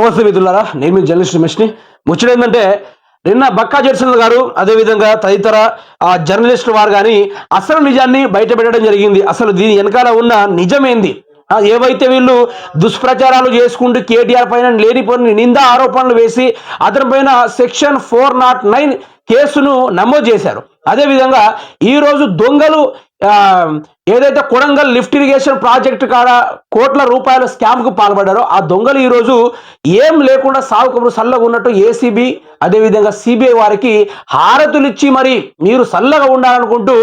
నమస్తే మిత్రులారా నేను మీ జర్నలిస్ట్ రమేష్ని. ముచ్చట ఏంటంటే నిన్న బక్కా జడ్సన్ గారు అదేవిధంగా తదితర ఆ వారు కానీ అసలు నిజాన్ని బయట పెట్టడం జరిగింది. అసలు దీని వెనకాల ఉన్న నిజమేంది? ఏవైతే వీళ్ళు దుష్ప్రచారాలు చేసుకుంటూ కేటీఆర్ పైన లేనిపోయిన నింద ఆరోపణలు వేసి అతని పైన సెక్షన్ ఫోర్ నాట్ నైన్ కేసును నమోదు చేశారు. అదేవిధంగా ఈరోజు దొంగలు ఏదైతే కొడంగల్ లిఫ్ట్ ఇరిగేషన్ ప్రాజెక్టు కాడ కోట్ల రూపాయల స్కామ్కు పాల్పడ్డారో ఆ దొంగలు ఈరోజు ఏం లేకుండా సాగు కబురు సల్లగా ఉన్నట్టు ఏసీబీ అదేవిధంగా సిబిఐ వారికి హారతులు ఇచ్చి మరి మీరు సల్లగా ఉండాలనుకుంటూ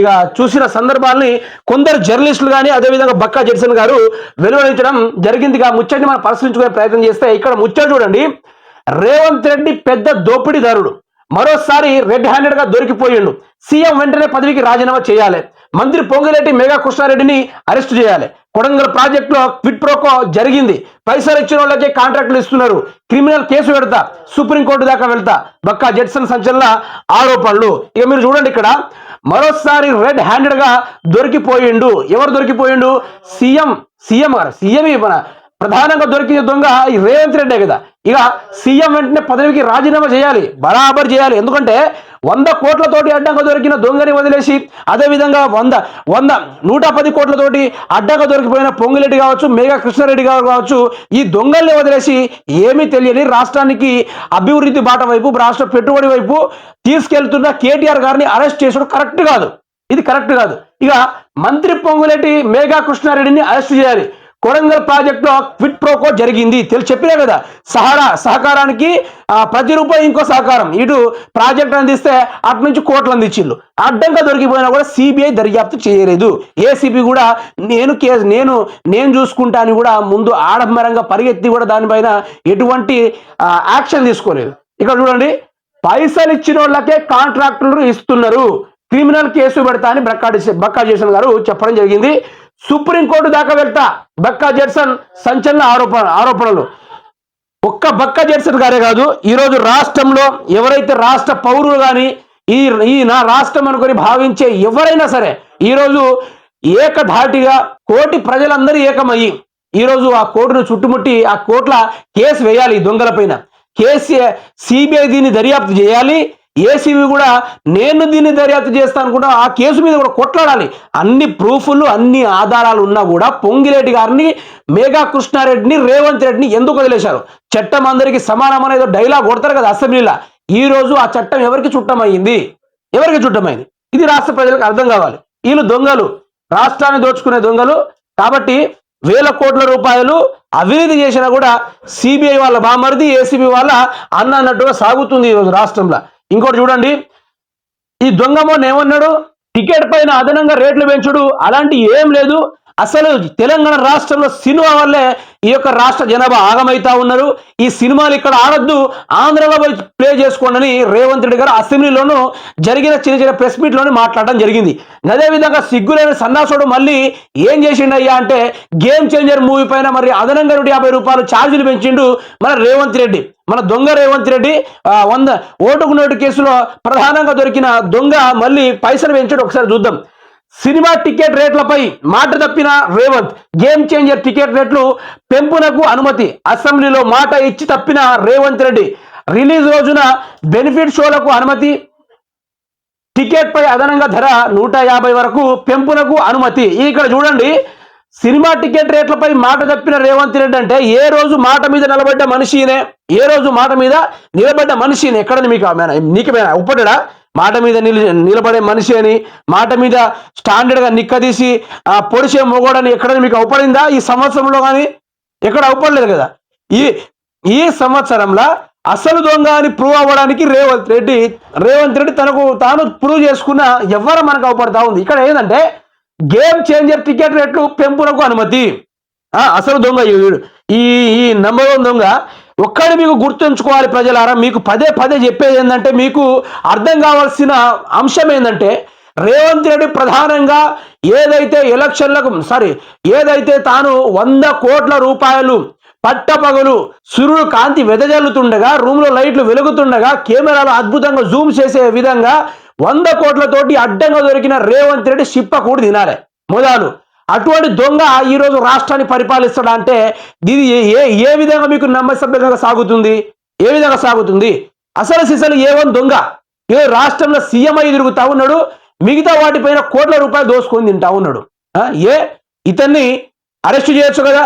ఇక చూసిన సందర్భాల్ని కొందరు జర్నలిస్టులు కానీ అదేవిధంగా బక్కా జెడ్సన్ గారు వెలువడించడం జరిగింది. ఆ ముచ్చటిని మనం పరిశీలించుకునే ప్రయత్నం చేస్తే ఇక్కడ ముచ్చట చూడండి. రేవంత్ రెడ్డి పెద్ద దోపిడీదారుడు. మరోసారి రెడ్ హ్యాండెడ్గా దొరికిపోయిండు. సీఎం వెంటనే పదవికి రాజీనామా చేయాలి. మంత్రి పొంగిరెడ్డి మెగా కృష్ణారెడ్డిని అరెస్ట్ చేయాలి. కొడంగల్ ప్రాజెక్టులో క్విట్ ప్రోకో జరిగింది. పైసలు ఇచ్చిన వాళ్ళకే కాంట్రాక్టులు ఇస్తున్నారు. క్రిమినల్ కేసు పెడతా సుప్రీంకోర్టు దాకా వెళ్తా. బక్కా జడ్సన్ సంచలన ఆరోపణలు. ఇక మీరు చూడండి ఇక్కడ. మరోసారి రెడ్ హ్యాండెడ్గా దొరికిపోయిండు. ఎవరు దొరికిపోయిండు? సీఎం సీఎం గారు. సీఎం మన ప్రధానంగా దొరికిన దొంగ ఈ రేవంత్ రెడ్డే కదా. ఇక సీఎం వెంటనే పదవికి రాజీనామా చేయాలి. బరాబర్ చేయాలి. ఎందుకంటే వంద కోట్లతోటి అడ్డంగా దొరికిన దొంగని వదిలేసి అదేవిధంగా వంద వంద నూట పది కోట్లతోటి అడ్డంగా దొరికిపోయిన పొంగిరెడ్డి కావచ్చు మేఘా కృష్ణారెడ్డి గారు కావచ్చు ఈ దొంగల్ని వదిలేసి ఏమీ తెలియని రాష్ట్రానికి అభివృద్ధి బాట వైపు రాష్ట్ర పెట్టుబడి వైపు తీసుకెళ్తున్న కేటీఆర్ గారిని అరెస్ట్ చేసడం కరెక్ట్ కాదు. ఇది కరెక్ట్ కాదు. ఇక మంత్రి పొంగులెట్టి మేఘా కృష్ణారెడ్డిని అరెస్ట్ చేయాలి. కొడంగల్ ప్రాజెక్టులో క్విట్ ప్రోకో జరిగింది. తెలిసి చెప్పినా కదా సహారా సహకారానికి ప్రతి రూపాయి ఇంకో సహకారం. ఇటు ప్రాజెక్ట్ అందిస్తే అటు నుంచి కోట్లు అందించిళ్ళు అడ్డంగా దొరికిపోయినా కూడా సిబిఐ దర్యాప్తు చేయలేదు. ఏసీబీ కూడా నేను కేసు నేను నేను చూసుకుంటా అని కూడా ముందు ఆడంబరంగా పరిగెత్తి కూడా దానిపైన ఎటువంటి యాక్షన్ తీసుకోలేదు. ఇక్కడ చూడండి పైసలు ఇచ్చిన వాళ్ళకే కాంట్రాక్టులు ఇస్తున్నారు. క్రిమినల్ కేసు పెడతా అని బక్కా బక్కా జేసన్ గారు చెప్పడం జరిగింది. సుప్రీంకోర్టు దాకా వెళ్తా. బక్కా జెడ్సన్ సంచలన ఆరోపణ ఆరోపణలు. ఒక్క బక్క జెడ్సన్ గారే కాదు ఈరోజు రాష్ట్రంలో ఎవరైతే రాష్ట్ర పౌరులు కానీ ఈ ఈ నా రాష్ట్రం అనుకొని భావించే ఎవరైనా సరే ఈరోజు ఏకధాటిగా కోటి ప్రజలందరూ ఏకమయ్యి ఈరోజు ఆ కోర్టును చుట్టుముట్టి ఆ కోట్ల కేసు వేయాలి దొంగల పైన. కేసు సిబిఐ దీన్ని దర్యాప్తు చేయాలి. ఏసీబీ కూడా నేను దీన్ని దర్యాప్తు చేస్తాను కూడా ఆ కేసు మీద కూడా కొట్లాడాలి. అన్ని ప్రూఫ్లు అన్ని ఆధారాలు ఉన్నా కూడా పొంగిరెడ్డి గారిని మేఘా కృష్ణారెడ్డిని రేవంత్ రెడ్డిని ఎందుకు వదిలేశారు? చట్టం అందరికీ సమానం అనేది డైలాగ్ కొడతారు కదా అసెంబ్లీలో. ఈ రోజు ఆ చట్టం ఎవరికి చుట్టమైంది? ఎవరికి చుట్టమైంది? ఇది రాష్ట్ర ప్రజలకు అర్థం కావాలి. వీళ్ళు దొంగలు. రాష్ట్రాన్ని దోచుకునే దొంగలు. కాబట్టి వేల కోట్ల రూపాయలు అవినీతి చేసినా కూడా సిబిఐ వాళ్ళ బామరిది ఏసీబీ వాళ్ళ అన్న అన్నట్టుగా సాగుతుంది ఈరోజు రాష్ట్రంలో. ఇంకోటి చూడండి. ఈ దొంగమోన్ ఏమన్నాడు? టికెట్ పైన అదనంగా రేట్లు పెంచుడు. అలాంటి ఏం లేదు. అసలు తెలంగాణ రాష్ట్రంలో సినిమా వల్లే ఈ యొక్క రాష్ట్ర జనాభా ఆగమైతా ఉన్నారు. ఈ సినిమాలు ఇక్కడ ఆడద్దు. ఆంధ్రలో పోయి ప్లే చేసుకోండి రేవంత్ రెడ్డి గారు అసెంబ్లీలోనూ జరిగిన చిన్న చిన్న ప్రెస్ మీట్లోనే మాట్లాడడం జరిగింది. అదేవిధంగా సిగ్గులైన సన్నాసుడు మళ్ళీ ఏం చేసిండయ్యా అంటే గేమ్ చేంజర్ మూవీ పైన మరి అదనంగా నూట యాభై రూపాయలు ఛార్జీలు పెంచిండు మన రేవంత్ రెడ్డి. మన దొంగ రేవంత్ రెడ్డి వంద ఓటుకు నోటు కేసులో ప్రధానంగా దొరికిన దొంగ మళ్ళీ పైసలు పెంచాడు. ఒకసారి చూద్దాం. సినిమా టికెట్ రేట్లపై మాట తప్పిన రేవంత్ గేమ్ చేంజర్ టికెట్ రేట్లు పెంపునకు అనుమతి అసెంబ్లీలో మాట ఇచ్చి తప్పిన రేవంత్ రెడ్డి. రిలీజ్ రోజున బెనిఫిట్ షోలకు అనుమతి టికెట్పై అదనంగా ధర నూట యాభై వరకు పెంపునకు అనుమతి. ఇక్కడ చూడండి సినిమా టికెట్ రేట్లపై మాట తప్పిన రేవంత్ రెడ్డి అంటే ఏ రోజు మాట మీద నిలబడ్డ మనిషినే ఏ రోజు మాట మీద నిలబడ్డ మనిషిని. ఎక్కడ మీకు ఆమె- నీకేమైనా ఉప్పటడా మాట మీద నిలి నిలబడే మనిషి అని మాట మీద స్టాండర్డ్గా నిక్కదీసి ఆ పొడిచే మొగోడని ఎక్కడ మీకు అవపడిందా? ఈ సంవత్సరంలో కానీ ఎక్కడ అవపడలేదు కదా? ఈ ఈ సంవత్సరంలో అసలు దొంగ అని ప్రూవ్ అవ్వడానికి రేవంత్ రెడ్డి రేవంత్ రెడ్డి తనకు తాను ప్రూవ్ చేసుకున్న ఎవరు మనకు అవపడతా ఉంది. ఇక్కడ ఏంటంటే గేమ్ చేంజర్ టికెట్ రేట్లు పెంపునకు అనుమతి. అసలు దొంగ ఈ ఈ ఈ నంబర్ వన్ దొంగ ఒక్కడి మీకు గుర్తుంచుకోవాలి ప్రజలారా మీకు పదే పదే చెప్పేది ఏంటంటే మీకు అర్థం కావాల్సిన అంశం ఏంటంటే రేవంత్ రెడ్డి ప్రధానంగా ఏదైతే ఎలక్షన్లకు సారీ ఏదైతే తాను వంద కోట్ల రూపాయలు పట్టపగలు సూర్యుడు కాంతి వెదజల్లుతుండగా రూమ్లో లైట్లు వెలుగుతుండగా కెమెరాలు అద్భుతంగా జూమ్ చేసే విధంగా వంద కోట్లతోటి అడ్డంగా దొరికిన రేవంత్ రెడ్డి చిప్ప కూడా తినాలి. మొదలు. అటువంటి దొంగ ఈరోజు రాష్ట్రాన్ని పరిపాలిస్తాడంటే ఇది ఏ- ఏ విధంగా మీకు నమ్మసభ్యంగా సాగుతుంది? ఏ విధంగా సాగుతుంది? అసలు సిసలు ఏవన్ దొంగ? ఏ రాష్ట్రంలో సీఎం అయి తిరుగుతా ఉన్నాడు మిగతా వాటిపైన కోట్ల రూపాయలు దోసుకొని తింటా ఉన్నాడు. ఏ ఇతన్ని అరెస్ట్ చేయొచ్చు కదా?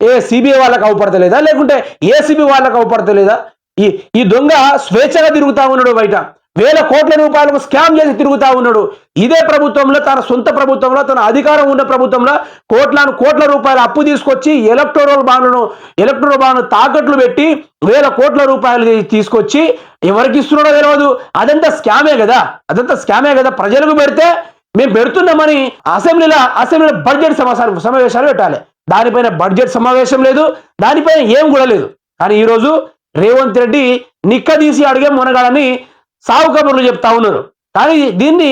ఏ సిబిఐ వాళ్ళకి అవపడతలేదా? లేకుంటే ఏసీబీ వాళ్ళకి అవపడతలేదా? ఈ ఈ దొంగ స్వేచ్ఛగా తిరుగుతా ఉన్నాడు బయట. వేల కోట్ల రూపాయలకు స్కామ్ చేసి తిరుగుతా ఉన్నాడు. ఇదే ప్రభుత్వంలో తన సొంత ప్రభుత్వంలో తన అధికారం ఉన్న ప్రభుత్వంలో కోట్లను కోట్ల రూపాయల అప్పు తీసుకొచ్చి ఎలక్టోరల్ బాండ్లను ఎలక్టోరల్ బాండ్ తాకట్లు పెట్టి వేల కోట్ల రూపాయలు తీసుకొచ్చి ఎవరికి ఇస్తున్నాడో తెలియదు అదంతా స్కామే కదా. అదంతా స్కామే కదా. ప్రజలకు పెడితే మేము పెడుతున్నామని అసెంబ్లీలో అసెంబ్లీలో బడ్జెట్ సమాచారం సమావేశాలు పెట్టాలి. దానిపైన బడ్జెట్ సమావేశం లేదు. దానిపైన ఏం కూడా లేదు. కానీ ఈరోజు రేవంత్ రెడ్డి నిక్కదీసి అడిగే మునగాలని సాగు కబుర్లు చెప్తా ఉన్నారు కానీ దీన్ని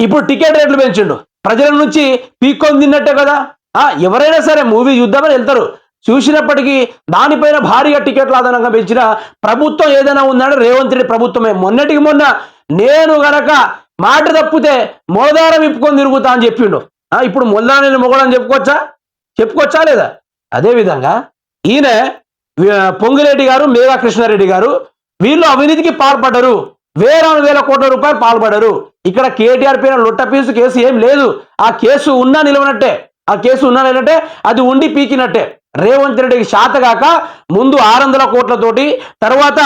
ఇప్పుడు టికెట్ రేట్లు పెంచిండు. ప్రజల నుంచి పీక్కొని తిన్నట్టే కదా? ఆ ఎవరైనా సరే మూవీ చూద్దామని వెళ్తారు. చూసినప్పటికీ దానిపైన భారీగా టికెట్లు ఆధారంగా పెంచిన ప్రభుత్వం ఏదైనా ఉందంటే రేవంత్ రెడ్డి ప్రభుత్వమే. మొన్నటికి మొన్న నేను గనక మాట తప్పితే మోదారం విప్పుకొని తిరుగుతా అని చెప్పిండు. ఆ, ఇప్పుడు మొదలని మొగడని చెప్పుకోవచ్చా చెప్పుకోవచ్చా లేదా? అదేవిధంగా ఈయన పొంగిరెడ్డి గారు మేఘా కృష్ణారెడ్డి గారు వీళ్ళు అవినీతికి పాల్పడ్డరు వేలాది వేల కోట్ల రూపాయలు పాల్పడరు. ఇక్కడ కేటీఆర్ పైన లొట్టపీసు కేసు ఏం లేదు. ఆ కేసు ఉన్నా నిలవనట్టే. ఆ కేసు ఉన్నా నిలవనట్టే. అది ఉండి పీకినట్టే. రేవంత్ రెడ్డికి శాతగాక ముందు ఆరు వందల కోట్లతోటి తర్వాత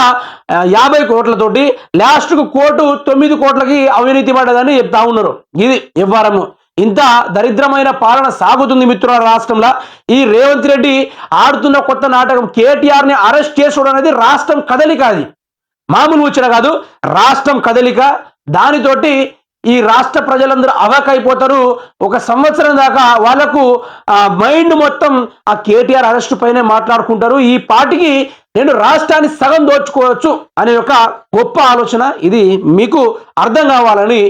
యాభై కోట్లతోటి లాస్ట్కు కోటు తొమ్మిది కోట్లకి అవినీతి పడ్డదని చెప్తా ఉన్నారు. ఇది వ్యవహారము. ఇంత దరిద్రమైన పాలన సాగుతుంది మిత్రుల రాష్ట్రంలో. ఈ రేవంత్ రెడ్డి ఆడుతున్న కొత్త నాటకం కేటీఆర్ని అరెస్ట్ చేసుకోవడం అనేది రాష్ట్రం కదలిక అది. మామూలు వచ్చిన కాదు రాష్ట్రం కదలిక దానితోటి ఈ రాష్ట్ర ప్రజలందరూ అవకైపోతారు. ఒక సంవత్సరం దాకా వాళ్ళకు మైండ్ మొత్తం ఆ కేటీఆర్ అరెస్ట్ పైనే మాట్లాడుకుంటారు. ఈ పార్టీకి నేను రాష్ట్రాన్ని సగం దోచుకోవచ్చు అనే ఒక గొప్ప ఆలోచన ఇది. మీకు అర్థం కావాలని